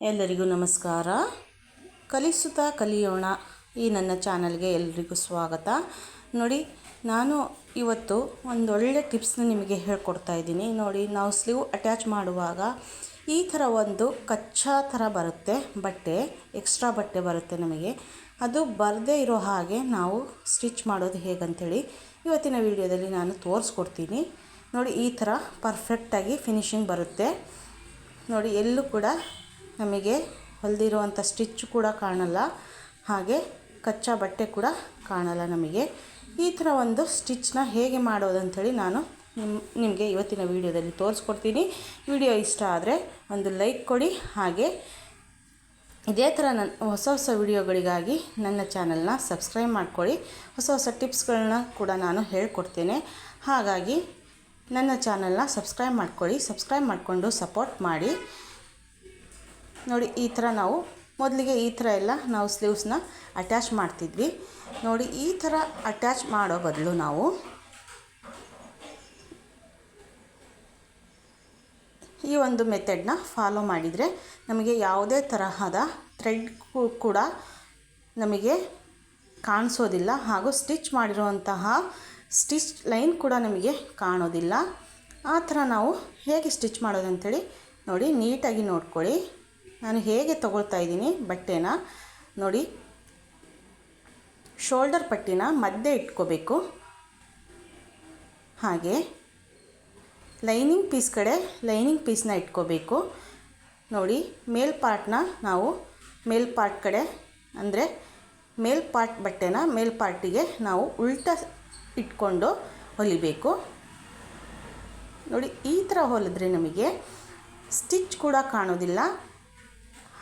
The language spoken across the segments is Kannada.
ಎಲ್ಲರಿಗೂ ನಮಸ್ಕಾರ. ಕಲಿಸುತ್ತಾ ಕಲಿಯೋಣ ಈ ನನ್ನ ಚಾನಲ್ಗೆ ಎಲ್ರಿಗೂ ಸ್ವಾಗತ. ನೋಡಿ, ನಾನು ಇವತ್ತು ಒಂದೊಳ್ಳೆ ಟಿಪ್ಸ್ನ ನಿಮಗೆ ಹೇಳ್ಕೊಡ್ತಾ ಇದ್ದೀನಿ. ನೋಡಿ, ನಾವು ಸ್ಲೀವ್ ಅಟ್ಯಾಚ್ ಮಾಡುವಾಗ ಈ ಥರ ಒಂದು ಕಚ್ಚಾ ಥರ ಬರುತ್ತೆ, ಬಟ್ಟೆ, ಎಕ್ಸ್ಟ್ರಾ ಬಟ್ಟೆ ಬರುತ್ತೆ ನಮಗೆ. ಅದು ಬರದೇ ಇರೋ ಹಾಗೆ ನಾವು ಸ್ಟಿಚ್ ಮಾಡೋದು ಹೇಗಂತೇಳಿ ಇವತ್ತಿನ ವಿಡಿಯೋದಲ್ಲಿ ನಾನು ತೋರಿಸ್ಕೊಡ್ತೀನಿ. ನೋಡಿ, ಈ ಥರ ಪರ್ಫೆಕ್ಟಾಗಿ ಫಿನಿಶಿಂಗ್ ಬರುತ್ತೆ. ನೋಡಿ, ಎಲ್ಲೂ ಕೂಡ ನಮಗೆ ಹೊಲಿದಿರುವಂಥ ಸ್ಟಿಚ್ ಕೂಡ ಕಾಣಲ್ಲ, ಹಾಗೆ ಕಚ್ಚಾ ಬಟ್ಟೆ ಕೂಡ ಕಾಣಲ್ಲ ನಮಗೆ. ಈ ಥರ ಒಂದು ಸ್ಟಿಚ್ನ ಹೇಗೆ ಮಾಡೋದು ಅಂಥೇಳಿ ನಾನು ನಿಮ್ಮ ನಿಮಗೆ ಇವತ್ತಿನ ವೀಡಿಯೋದಲ್ಲಿ ತೋರಿಸ್ಕೊಡ್ತೀನಿ. ವಿಡಿಯೋ ಇಷ್ಟ ಆದರೆ ಒಂದು ಲೈಕ್ ಕೊಡಿ, ಹಾಗೆ ಇದೇ ಥರ ನನ್ನ ಹೊಸ ಹೊಸ ವಿಡಿಯೋಗಳಿಗಾಗಿ ನನ್ನ ಚಾನಲ್ನ ಸಬ್ಸ್ಕ್ರೈಬ್ ಮಾಡ್ಕೊಳ್ಳಿ ಹೊಸ ಹೊಸ ಟಿಪ್ಸ್ಗಳನ್ನ ಕೂಡ ನಾನು ಹೇಳ್ಕೊಡ್ತೇನೆ. ಹಾಗಾಗಿ ನನ್ನ ಚಾನಲ್ನ ಸಬ್ಸ್ಕ್ರೈಬ್ ಮಾಡ್ಕೊಳ್ಳಿ ಸಬ್ಸ್ಕ್ರೈಬ್ ಮಾಡಿಕೊಂಡು ಸಪೋರ್ಟ್ ಮಾಡಿ. ನೋಡಿ, ಈ ಥರ ನಾವು ಮೊದಲಿಗೆ ಈ ಥರ ಎಲ್ಲ ನಾವು ಸ್ಲೀವ್ಸ್ನ ಅಟ್ಯಾಚ್ ಮಾಡ್ತಿದ್ವಿ. ನೋಡಿ, ಈ ಥರ ಅಟ್ಯಾಚ್ ಮಾಡೋ ಬದಲು ನಾವು ಈ ಒಂದು ಮೆಥಡ್ನ ಫಾಲೋ ಮಾಡಿದರೆ ನಮಗೆ ಯಾವುದೇ ತರಹದ ಥ್ರೆಡ್ ಕೂಡ ನಮಗೆ ಕಾಣಿಸೋದಿಲ್ಲ ಹಾಗೂ ಸ್ಟಿಚ್ ಮಾಡಿರುವಂತಹ ಸ್ಟಿಚ್ ಲೈನ್ ಕೂಡ ನಮಗೆ ಕಾಣೋದಿಲ್ಲ. ಆ ಥರ ನಾವು ಹೇಗೆ ಸ್ಟಿಚ್ ಮಾಡೋದು ಅಂಥೇಳಿ ನೋಡಿ, ನೀಟಾಗಿ ನೋಡ್ಕೊಳ್ಳಿ. ನಾನು ಹೇಗೆ ತಗೊಳ್ತಾ ಇದ್ದೀನಿ ಬಟ್ಟೆನ, ನೋಡಿ. ಶೋಲ್ಡರ್ ಪಟ್ಟಿನ ಮಧ್ಯೆ ಇಟ್ಕೋಬೇಕು. ಹಾಗೆ. ಲೈನಿಂಗ್ ಪೀಸ್ ಕಡೆ ಲೈನಿಂಗ್ ಪೀಸ್ನ ಇಟ್ಕೋಬೇಕು. ನೋಡಿ, ಮೇಲ್ ಪಾರ್ಟ್ನ ನಾವು ಮೇಲ್ ಪಾರ್ಟ್ ಕಡೆ, ಅಂದರೆ ಮೇಲ್ ಪಾರ್ಟ್ ಬಟ್ಟೆನ ಮೇಲ್ ಪಾರ್ಟಿಗೆ ನಾವು ಉಲ್ಟ ಇಟ್ಕೊಂಡು ಹೊಲಿಬೇಕು. ನೋಡಿ, ಈ ಥರ ಹೊಲಿದ್ರೆ ನಮಗೆ ಸ್ಟಿಚ್ ಕೂಡ ಕಾಣೋದಿಲ್ಲ.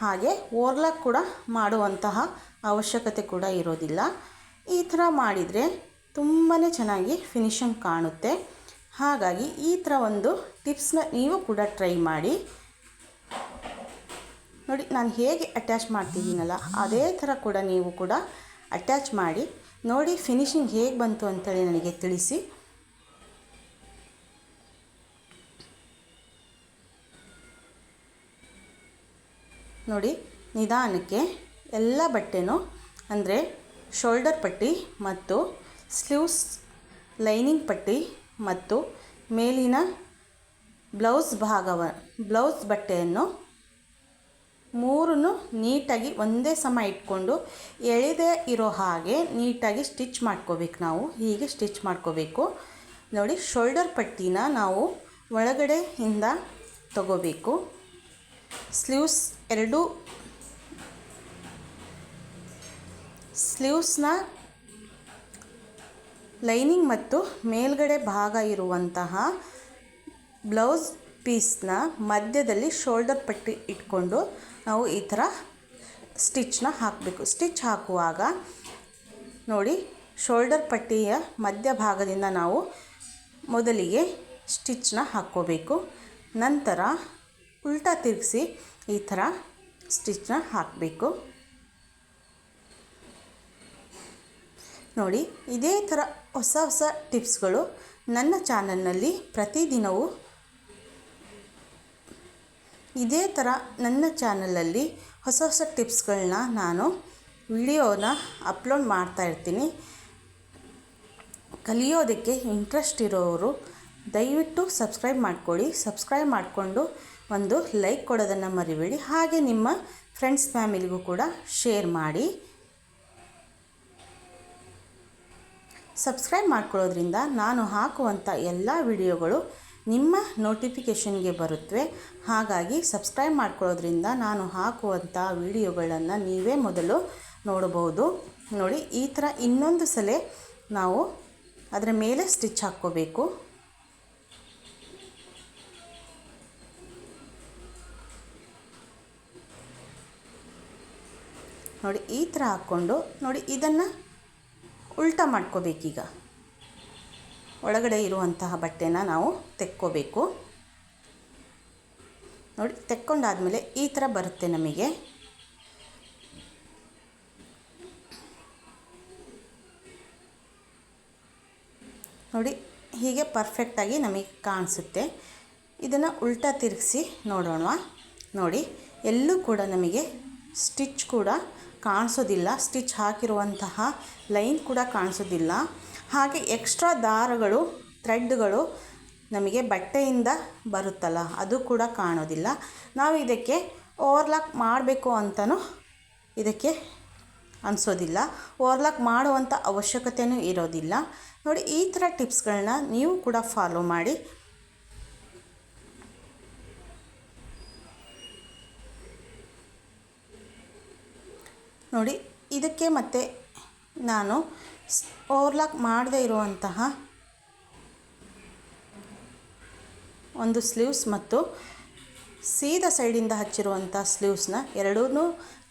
ಹಾಗೆ ಓರ್ಲಾಕ್ ಕೂಡ ಮಾಡುವಂತಹ ಅವಶ್ಯಕತೆ ಕೂಡ ಇರೋದಿಲ್ಲ. ಈ ಥರ ಮಾಡಿದರೆ ತುಂಬಾ ಚೆನ್ನಾಗಿ ಫಿನಿಶಿಂಗ್ ಕಾಣುತ್ತೆ. ಹಾಗಾಗಿ ಈ ಥರ ಒಂದು ಟಿಪ್ಸ್ನ ನೀವು ಕೂಡ ಟ್ರೈ ಮಾಡಿ. ನೋಡಿ, ನಾನು ಹೇಗೆ ಅಟ್ಯಾಚ್ ಮಾಡ್ತಿದ್ದೀನಲ್ಲ, ಅದೇ ಥರ ಕೂಡ ನೀವು ಕೂಡ ಅಟ್ಯಾಚ್ ಮಾಡಿ. ನೋಡಿ ಫಿನಿಶಿಂಗ್ ಹೇಗೆ ಬಂತು ಅಂತೇಳಿ ನನಗೆ ತಿಳಿಸಿ. ನೋಡಿ, ನಿಧಾನಕ್ಕೆ ಎಲ್ಲ ಬಟ್ಟೆನೂ ಅಂದರೆ ಶೋಲ್ಡರ್ ಪಟ್ಟಿ ಮತ್ತು ಸ್ಲೀವ್ಸ್ ಲೈನಿಂಗ್ ಪಟ್ಟಿ ಮತ್ತು ಮೇಲಿನ ಬ್ಲೌಸ್ ಭಾಗವ, ಬ್ಲೌಸ್ ಬಟ್ಟೆಯನ್ನು ಮೂರನ್ನು ನೀಟಾಗಿ ಒಂದೇ ಸಮ ಇಟ್ಕೊಂಡು ಎಳೆದೇ ಇರೋ ಹಾಗೆ ನೀಟಾಗಿ ಸ್ಟಿಚ್ ಮಾಡ್ಕೋಬೇಕು ನಾವು. ಹೀಗೆ ಸ್ಟಿಚ್ ಮಾಡ್ಕೋಬೇಕು. ನೋಡಿ, ಶೋಲ್ಡರ್ ಪಟ್ಟಿನ ನಾವು ಒಳಗಡೆಯಿಂದ ತಗೋಬೇಕು. ಸ್ಲೀವ್ಸ್ ಎರಡು. ಸ್ಲೀವ್ಸ್ನ ಲೈನಿಂಗ್ ಮತ್ತು ಮೇಲ್ಗಡೆ ಭಾಗ ಇರುವಂತಹ ಬ್ಲೌಸ್ ಪೀಸ್ನ ಮಧ್ಯದಲ್ಲಿ ಶೋಲ್ಡರ್ ಪಟ್ಟಿ ಇಟ್ಕೊಂಡು ನಾವು ಈ ಥರ ಸ್ಟಿಚ್ನ ಹಾಕಬೇಕು. ಸ್ಟಿಚ್ ಹಾಕುವಾಗ ನೋಡಿ ಶೋಲ್ಡರ್ ಪಟ್ಟಿಯ ಮಧ್ಯಭಾಗದಿಂದ ನಾವು ಮೊದಲಿಗೆ ಸ್ಟಿಚ್ನ ಹಾಕ್ಕೋಬೇಕು. ನಂತರ ಉಲ್ಟಾ ತಿರುಗಿಸಿ ಈ ಥರ ಸ್ಟಿಚ್ನ ಹಾಕಬೇಕು. ನೋಡಿ, ಇದೇ ಥರ ಹೊಸ ಹೊಸ ಟಿಪ್ಸ್ಗಳು ನನ್ನ ಚಾನಲ್ನಲ್ಲಿ ಪ್ರತಿದಿನವೂ ಇದೇ ಥರ ನನ್ನ ಚಾನಲಲ್ಲಿ ಹೊಸ ಹೊಸ ಟಿಪ್ಸ್ಗಳನ್ನ ನಾನು ವಿಡಿಯೋನ ಅಪ್ಲೋಡ್ ಮಾಡ್ತಾ ಇರ್ತೀನಿ. ಕಲಿಯೋದಕ್ಕೆ ಇಂಟ್ರೆಸ್ಟ್ ಇರೋರು ದಯವಿಟ್ಟು ಸಬ್ಸ್ಕ್ರೈಬ್ ಮಾಡ್ಕೊಳ್ಳಿ. ಸಬ್ಸ್ಕ್ರೈಬ್ ಮಾಡಿಕೊಂಡು ಒಂದು ಲೈಕ್ ಕೊಡೋದನ್ನು ಮರಿಬೇಡಿ. ಹಾಗೆ ನಿಮ್ಮ ಫ್ರೆಂಡ್ಸ್ ಫ್ಯಾಮಿಲಿಗೂ ಕೂಡ ಶೇರ್ ಮಾಡಿ. ಸಬ್ಸ್ಕ್ರೈಬ್ ಮಾಡ್ಕೊಳ್ಳೋದ್ರಿಂದ ನಾನು ಹಾಕುವಂಥ ಎಲ್ಲ ವಿಡಿಯೋಗಳು ನಿಮ್ಮ ನೋಟಿಫಿಕೇಷನ್ಗೆ ಬರುತ್ತವೆ ಹಾಗಾಗಿ ಸಬ್ಸ್ಕ್ರೈಬ್ ಮಾಡ್ಕೊಳ್ಳೋದ್ರಿಂದ ನಾನು ಹಾಕುವಂಥ ವಿಡಿಯೋಗಳನ್ನು ನೀವೇ ಮೊದಲು ನೋಡಬಹುದು. ನೋಡಿ, ಈ ಥರ ಇನ್ನೊಂದು ಸಲ ನಾವು ಅದರ ಮೇಲೆ ಸ್ಟಿಚ್ ಹಾಕ್ಕೋಬೇಕು. ನೋಡಿ, ಈ ಥರ ಹಾಕ್ಕೊಂಡು ನೋಡಿ, ಇದನ್ನು ಉಲ್ಟಾ ಮಾಡ್ಕೋಬೇಕೀಗ. ಒಳಗಡೆ ಇರುವಂತಹ ಬಟ್ಟೆನ ನಾವು ತೆಕ್ಕೋಬೇಕು. ನೋಡಿ, ತೆಕ್ಕೊಂಡಾದಮೇಲೆ ಈ ಥರ ಬರುತ್ತೆ ನಮಗೆ. ನೋಡಿ, ಹೀಗೆ ಪರ್ಫೆಕ್ಟಾಗಿ ನಮಗೆ ಕಾಣಿಸುತ್ತೆ. ಇದನ್ನು ಉಲ್ಟಾ ತಿರುಗಿಸಿ ನೋಡೋಣ ನೋಡಿ, ಎಲ್ಲೂ ಕೂಡ ನಮಗೆ ಸ್ಟಿಚ್ ಕೂಡ ಕಾಣಿಸೋದಿಲ್ಲ. ಸ್ಟಿಚ್ ಹಾಕಿರುವಂತಹ ಲೈನ್ ಕೂಡ ಕಾಣಿಸೋದಿಲ್ಲ. ಹಾಗೆ ಎಕ್ಸ್ಟ್ರಾ ದಾರಗಳು, ಥ್ರೆಡ್ಗಳು ನಮಗೆ ಬಟ್ಟೆಯಿಂದ ಬರುತ್ತಲ್ಲ, ಅದು ಕೂಡ ಕಾಣೋದಿಲ್ಲ. ನಾವು ಇದಕ್ಕೆ ಓವರ್ಲಾಕ್ ಮಾಡಬೇಕು ಅಂತಲೂ ಇದಕ್ಕೆ ಅನಿಸೋದಿಲ್ಲ. ಓವರ್ಲಾಕ್ ಮಾಡುವಂಥ ಅವಶ್ಯಕತೆಯೂ ಇರೋದಿಲ್ಲ. ನೋಡಿ, ಈ ಥರ ಟಿಪ್ಸ್ಗಳನ್ನ ನೀವು ಕೂಡ ಫಾಲೋ ಮಾಡಿ ನೋಡಿ, ಇದಕ್ಕೆ ಮತ್ತೆ ನಾನು ಓವರ್ಲಾಕ್ ಮಾಡದೇ ಇರುವಂತಹ ಒಂದು ಸ್ಲೀವ್ಸ್ ಮತ್ತು ಸೀದಾ ಸೈಡಿಂದ ಹಚ್ಚಿರುವಂಥ ಸ್ಲೀವ್ಸ್ನ ಎರಡೂ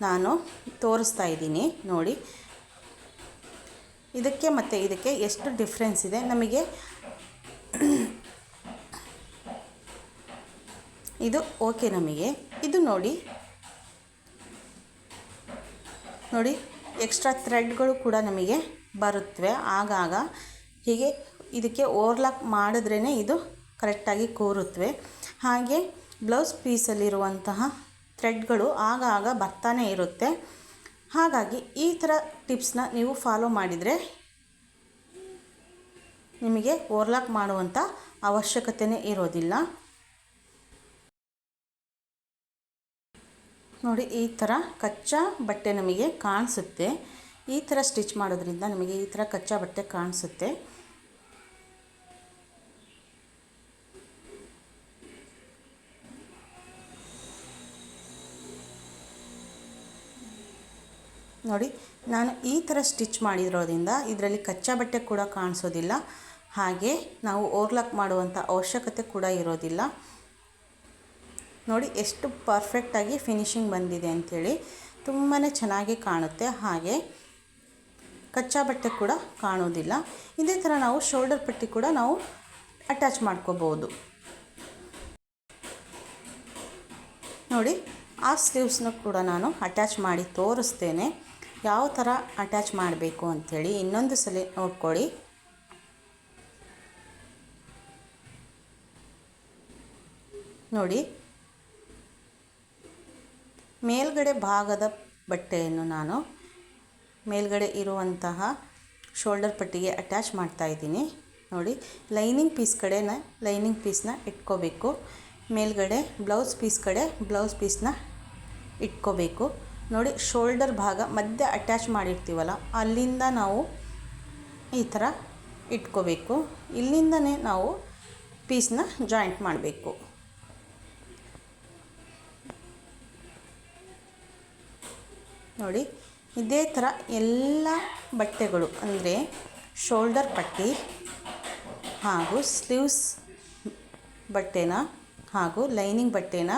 ನಾನು ತೋರಿಸ್ತಾ ಇದ್ದೀನಿ. ನೋಡಿ, ಇದಕ್ಕೆ ಮತ್ತು ಇದಕ್ಕೆ ಎಷ್ಟು ಡಿಫ್ರೆನ್ಸ್ ಇದೆ? ನಮಗೆ ಇದು ಓಕೆ ನಮಗೆ. ಇದು ನೋಡಿ ನೋಡಿ ಎಕ್ಸ್ಟ್ರಾ ಥ್ರೆಡ್ಗಳು ಕೂಡ ನಮಗೆ ಬರುತ್ತವೆ ಆಗಾಗ ಹೀಗೆ ಇದಕ್ಕೆ ಓವರ್ಲಾಕ್ ಮಾಡಿದ್ರೇ ಇದು ಕರೆಕ್ಟಾಗಿ ಕೂರುತ್ತವೆ ಹಾಗೆ ಬ್ಲೌಸ್ ಪೀಸಲ್ಲಿರುವಂತಹ ಥ್ರೆಡ್ಗಳು ಆಗಾಗ ಬರ್ತಾನೆ ಇರುತ್ತೆ. ಹಾಗಾಗಿ ಈ ಥರ ಟಿಪ್ಸ್ನ ನೀವು ಫಾಲೋ ಮಾಡಿದರೆ ನಿಮಗೆ ಓವರ್ಲಾಕ್ ಮಾಡುವಂಥ ಅವಶ್ಯಕತೆಯೇ ಇರೋದಿಲ್ಲ. ನೋಡಿ, ಈ ಥರ ಕಚ್ಚಾ ಬಟ್ಟೆ ನಮಗೆ ಕಾಣಿಸುತ್ತೆ. ಈ ಥರ ಸ್ಟಿಚ್ ಮಾಡೋದ್ರಿಂದ ನಮಗೆ ಈ ಥರ ಕಚ್ಚಾ ಬಟ್ಟೆ ಕಾಣಿಸುತ್ತೆ. ನೋಡಿ, ನಾನು ಈ ಥರ ಸ್ಟಿಚ್ ಮಾಡಿರೋದ್ರಿಂದ ಇದರಲ್ಲಿ ಕಚ್ಚಾ ಬಟ್ಟೆ ಕೂಡ ಕಾಣಿಸೋದಿಲ್ಲ. ಹಾಗೆ ನಾವು ಓವರ್ಲಾಕ್ ಮಾಡುವಂಥ ಅವಶ್ಯಕತೆ ಕೂಡ ಇರೋದಿಲ್ಲ. ನೋಡಿ ಎಷ್ಟು ಪರ್ಫೆಕ್ಟಾಗಿ ಫಿನಿಶಿಂಗ್ ಬಂದಿದೆ ಅಂಥೇಳಿ ತುಂಬಾ ಚೆನ್ನಾಗಿ ಕಾಣುತ್ತೆ. ಹಾಗೆ ಕಚ್ಚಾ ಬಟ್ಟೆ ಕೂಡ ಕಾಣೋದಿಲ್ಲ ಇದೇ ಥರ ನಾವು ಶೋಲ್ಡರ್ ಪಟ್ಟಿ ಕೂಡ ನಾವು ಅಟ್ಯಾಚ್ ಮಾಡ್ಕೋಬೋದು ನೋಡಿ, ಆ ಸ್ಲೀವ್ಸ್ನ ಕೂಡ ನಾನು ಅಟ್ಯಾಚ್ ಮಾಡಿ ತೋರಿಸ್ತೇನೆ. ಯಾವ ಥರ ಅಟ್ಯಾಚ್ ಮಾಡಬೇಕು ಅಂಥೇಳಿ ಇನ್ನೊಂದು ಸಲ ನೋಡ್ಕೊಳ್ಳಿ. ನೋಡಿ ಮೇಲ್ಗಡೆ ಭಾಗದ ಬಟ್ಟೆಯನ್ನು ನಾನು ಮೇಲ್ಗಡೆ ಇರುವಂತಹ ಶೋಲ್ಡರ್ ಪಟ್ಟಿಗೆ ಅಟ್ಯಾಚ್ ಮಾಡ್ತಾ ಇದ್ದೀನಿ. ನೋಡಿ ಲೈನಿಂಗ್ ಪೀಸ್ ಕಡೆನ ಲೈನಿಂಗ್ ಪೀಸ್ನ ಇಟ್ಕೋಬೇಕು. ಮೇಲ್ಗಡೆ ಬ್ಲೌಸ್ ಪೀಸ್ ಕಡೆ ಬ್ಲೌಸ್ ಪೀಸ್ನ ಇಟ್ಕೋಬೇಕು. ನೋಡಿ ಶೋಲ್ಡರ್ ಭಾಗ ಮಧ್ಯೆ ಅಟ್ಯಾಚ್ ಮಾಡಿರ್ತೀವಲ್ಲ, ಅಲ್ಲಿಂದ ನಾವು ಈ ಥರ ಇಟ್ಕೋಬೇಕು. ಇಲ್ಲಿಂದನೇ ನಾವು ಪೀಸ್ನ ಜಾಯಿಂಟ್ ಮಾಡಬೇಕು. ನೋಡಿ, ಇದೇ ಥರ ಎಲ್ಲ ಬಟ್ಟೆಗಳು, ಅಂದರೆ ಶೋಲ್ಡರ್ ಪಟ್ಟಿ ಹಾಗೂ ಸ್ಲೀವ್ಸ್ ಬಟ್ಟೆನ ಹಾಗೂ ಲೈನಿಂಗ್ ಬಟ್ಟೆನ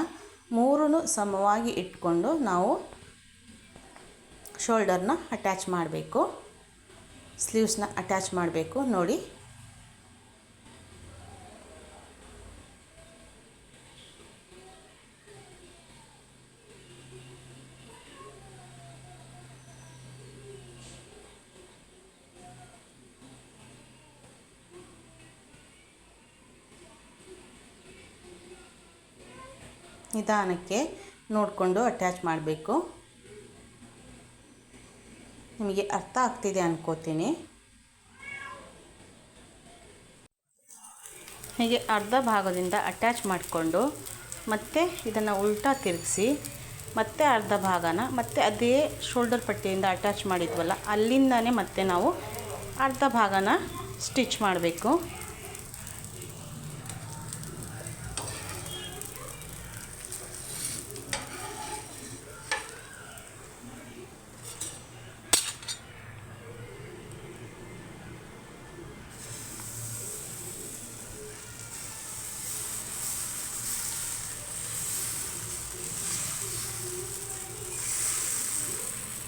ಮೂರನ್ನು ಸಮವಾಗಿ ಇಟ್ಕೊಂಡು ನಾವು ಶೋಲ್ಡರ್ನ ಅಟ್ಯಾಚ್ ಮಾಡಬೇಕು. ಸ್ಲೀವ್ಸ್ನ ಅಟ್ಯಾಚ್ ಮಾಡಬೇಕು. ನೋಡಿ ನಿಧಾನಕ್ಕೆ ನೋಡಿಕೊಂಡು ಅಟ್ಯಾಚ್ ಮಾಡಬೇಕು. ನಿಮಗೆ ಅರ್ಥ ಆಗ್ತಿದೆ ಅನ್ಕೋತೀನಿ. ಹೀಗೆ ಅರ್ಧ ಭಾಗದಿಂದ ಅಟ್ಯಾಚ್ ಮಾಡಿಕೊಂಡು ಮತ್ತೆ ಇದನ್ನು ಉಲ್ಟಾ ತಿರುಗಿಸಿ, ಮತ್ತೆ ಅರ್ಧ ಭಾಗನ ಮತ್ತೆ ಅದೇ ಶೋಲ್ಡರ್ ಪಟ್ಟಿಯಿಂದ ಅಟ್ಯಾಚ್ ಮಾಡಿದ್ವಲ್ಲ, ಅಲ್ಲಿಂದನೇ ಮತ್ತೆ ನಾವು ಅರ್ಧ ಭಾಗನ ಸ್ಟಿಚ್ ಮಾಡಬೇಕು.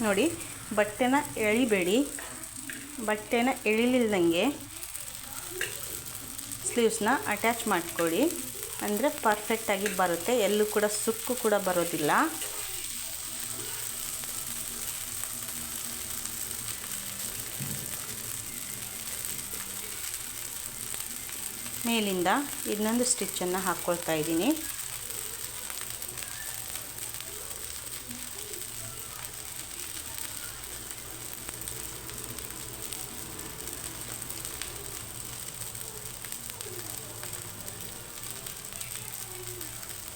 ನೋಡಿ, ಬಟ್ಟೆನ ಎಳಿಬೇಡಿ. ಬಟ್ಟೆನ ಎಳಿಲಿಲ್ದಂಗೆ ಸ್ಲೀವ್ಸ್ನ ಅಟ್ಯಾಚ್ ಮಾಡ್ಕೊಳ್ಳಿ. ಅಂದರೆ ಪರ್ಫೆಕ್ಟಾಗಿ ಬರುತ್ತೆ. ಎಲ್ಲೂ ಕೂಡ ಸುಕ್ಕು ಕೂಡ ಬರೋದಿಲ್ಲ. ಮೇಲಿಂದ ಇನ್ನೊಂದು ಸ್ಟಿಚ್ಚನ್ನು ಹಾಕ್ಕೊಳ್ತಾ ಇದ್ದೀನಿ.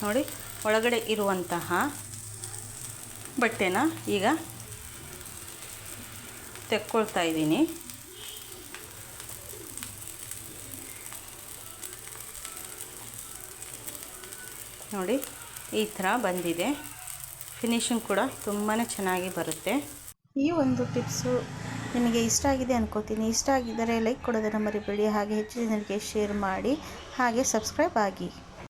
ನೋಡಿ, ಒಳಗಡೆ ಇರುವಂತಹ ಬಟ್ಟೆನ ಈಗ ತೆಕ್ಕೊಳ್ತಾ ಇದ್ದೀನಿ. ನೋಡಿ, ಈ ಥರ ಬಂದಿದೆ. ಫಿನಿಶಿಂಗ್ ಕೂಡ ತುಂಬಾ ಚೆನ್ನಾಗಿ ಬರುತ್ತೆ. ಈ ಒಂದು ಟಿಪ್ಸು ನಿಮಗೆ ಇಷ್ಟ ಆಗಿದೆ ಅನ್ಕೋತೀನಿ. ಇಷ್ಟ ಆಗಿದ್ದರೆ ಲೈಕ್ ಕೊಡೋದನ್ನು ಮರಿಬೇಡಿ. ಹಾಗೆ ಹೆಚ್ಚಿನ ಜನರಿಗೆ ಶೇರ್ ಮಾಡಿ, ಹಾಗೆ ಸಬ್ಸ್ಕ್ರೈಬ್ ಆಗಿ.